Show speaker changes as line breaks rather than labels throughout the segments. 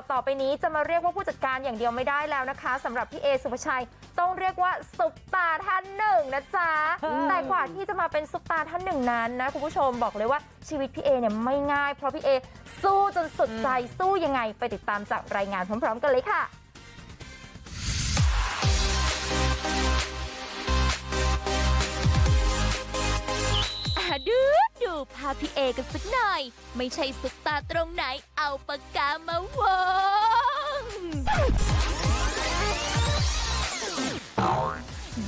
าวต่อไปนี้จะมาเรียกว่าผู้จัดการอย่างเดียวไม่ได้แล้วนะคะสำหรับพี่เอสุภาชัยต้องเรียกว่าซุปตาท่านหนึ่งนะจ๊ะแต่กว่าที่จะมาเป็นซุปตาท่านหนึ่งนั้นนะคุณผู้ชมบอกเลยว่าชีวิตพี่เอเนี่ยไม่ง่ายเพราะพี่เอสู้จนสุดใจสู้ยังไงไปติดตามจากรายงานพร้อม ๆ กันเลยค่ะ
อะาพี่เอกันสักหน่อย ไม่ใช่ซุปตาตรงไหนเอาปากกามาวง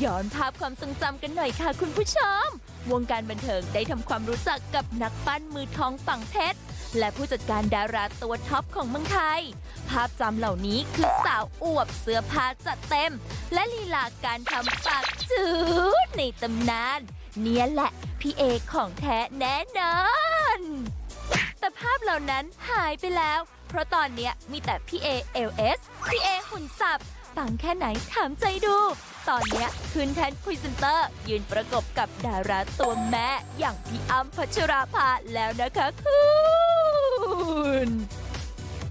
ย้อนภาพความทรงจำกันหน่อยค่ะคุณผู้ชม วงการบันเทิงได้ทำความรู้จักกับนักปั้นมือทองฝั่งเพชร และผู้จัดการดาราตัวท็อปของเมืองไทย ภาพจำเหล่านี้คือสาวอวบเสื้อผ้าจัดเต็ม และลีลาการทำปากจืดในตำนาน เนี่ยแหละพี่เอของแท้แน่นอน แต่ภาพเหล่านั้นหายไปแล้ว เพราะตอนเนี้ยมีแต่พี่เอเอลเอสพี่เอหุ่นสับปังแค่ไหนถามใจดู ตอนเนี้ยขึ้นแทนพรีเซนเตอร์ ยืนประกบกับดาราตัวแม่อย่างพี่อ้ำพัชราภาแล้วนะคะคุณ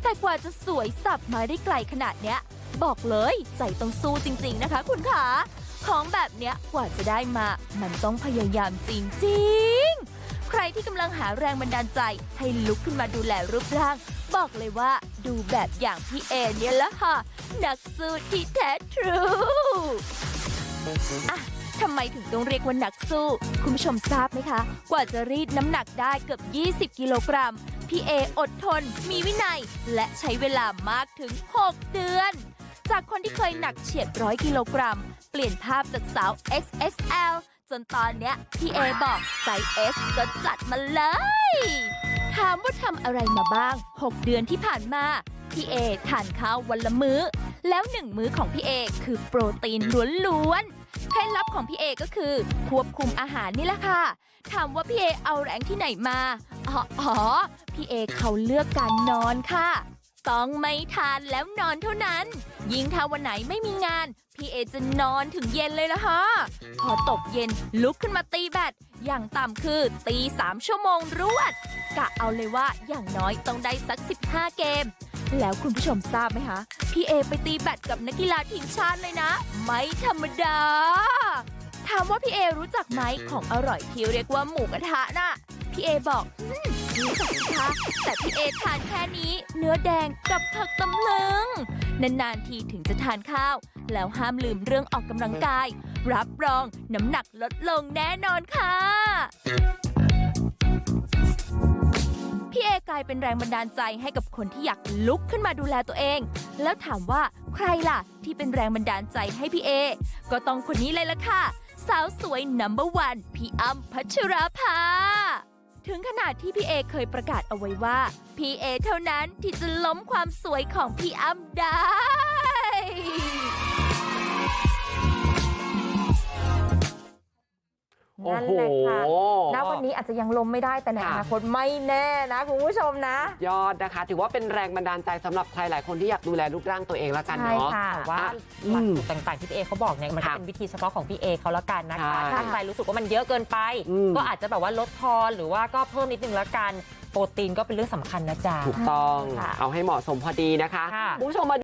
แต่กว่าจะสวยสับมาได้ไกลขนาดเนี้ย บอกเลยใจต้องสู้จริง ๆ นะคะคุณขา ของแบบเนี้ยกว่าจะได้มา มันต้องพยายามจริงๆ ใครที่กำลังหาแรงบันดาลใจ ให้ลุกขึ้นมาดูแลรูปร่าง บอกเลยว่าดูแบบอย่างพี่เอเนี่ยแหละค่ะ นักสู้ที่แท้ทรูอะทำไมถึงต้องเรียกว่านักสู้ คุณผู้ชมทราบไหมคะ กว่าจะรีดน้ำหนักได้เกือบ 20 กิโลกรัมพี่เออดทน มีวินัย และใช้เวลามากถึง 6 เดือน จากคนที่เคยหนักเฉียดร้อยกิโลกรัม เปลี่ยนภาพจากสาว XXL จนตอนเนี้ยพี่เอบอกไซส์ S ก็จัดมาเลย ถามว่าทำอะไรมาบ้าง 6 เดือนที่ผ่านมา พี่เอทานข้าววันละมื้อ แล้วหนึ่งมื้อของพี่เอคือโปรตีนล้วนๆเคล็ดลับของพี่เอก็คือ ควบคุมอาหารนี่แหละค่ะ ถามว่าพี่เอเอาแรงที่ไหนมา อ๋ออพี่เอเขาเลือกการนอนค่ะ ต้องไม่ทานแล้วนอนเท่านั้น ยิ่งถ้าวันไหนไม่มีงาน พี่เอจะนอนถึงเย็นเลยละฮะ พอตกเย็นลุกขึ้นมาตีแบตอย่างต่ำคือตีสามชั่วโมงรวด กะเอาเลยว่าอย่างน้อยต้องได้สัก 15 เกม แล้วคุณผู้ชมทราบไหมคะ พี่เอไปตีแบตกับนักกีฬาทีมชาติเลยนะ ไม่ธรรมดา ถามว่าพี่เอรู้จักไหมของอร่อยที่เรียกว่าหมูกระทะน่ะพี่เอบอก อืมรู้จักสิคะแต่พี่เอทานแค่นี้เนื้อแดงกับผักตำลึง นานๆทีถึงจะทานข้าว แล้วห้ามลืมเรื่องออกกำลังกาย รับรองน้ำหนักลดลงแน่นอนค่ะพี่เอกลายเป็นแรงบันดาลใจให้กับคนที่อยากลุกขึ้นมาดูแลตัวเอง แล้วถามว่าใครล่ะ ที่เป็นแรงบันดาลใจให้พี่เอ ก็ต้องคนนี้เลยล่ะค่ะ สาวสวยนัมเบอร์วันพี่อ้ำพัชราภา ถึงขนาดที่พี่เอเคยประกาศเอาไว้ว่า พี่เอเท่านั้นที่จะล้มความสวยของพี่อ้ำได้
นั่น
โห
แหละค่ะณวันนี้อาจจะยังล้มไม่ได้แต่ในอ
ค่ะ
นาคตไม่แน่นะคุณผู้ชมนะ
ยอดนะคะ ถือว่าเป็นแรงบันดาลใจสำหรับใครหลายคนที่อยากดูแลรูปร่างตัวเองแล้วกัน
ใช่
เนาะ
ค่ะ
แต่ว่า
อะ
หลัก
อืม
สูตรต่างๆที่พี่เอเขาบอกเนี่ยมันก็
ค่ะ
เป็นวิธีเฉพาะของพี่เอเขาละกันนะคะ
ใช่
ถ้าใครรู้สึกว่ามันเยอะเกินไป
อืม
ก็อาจจะแบบว่าลดทอนหรือว่าก็เพิ่มนิดนึงละกันโปรตีนก็เป็นเรื่องสำคัญนะจ๊ะ
ถูกต้อง
ค่ะ
เอาให้เหมาะสมพอดีนะคะ
ค่ะ
คุณผู้ชมมา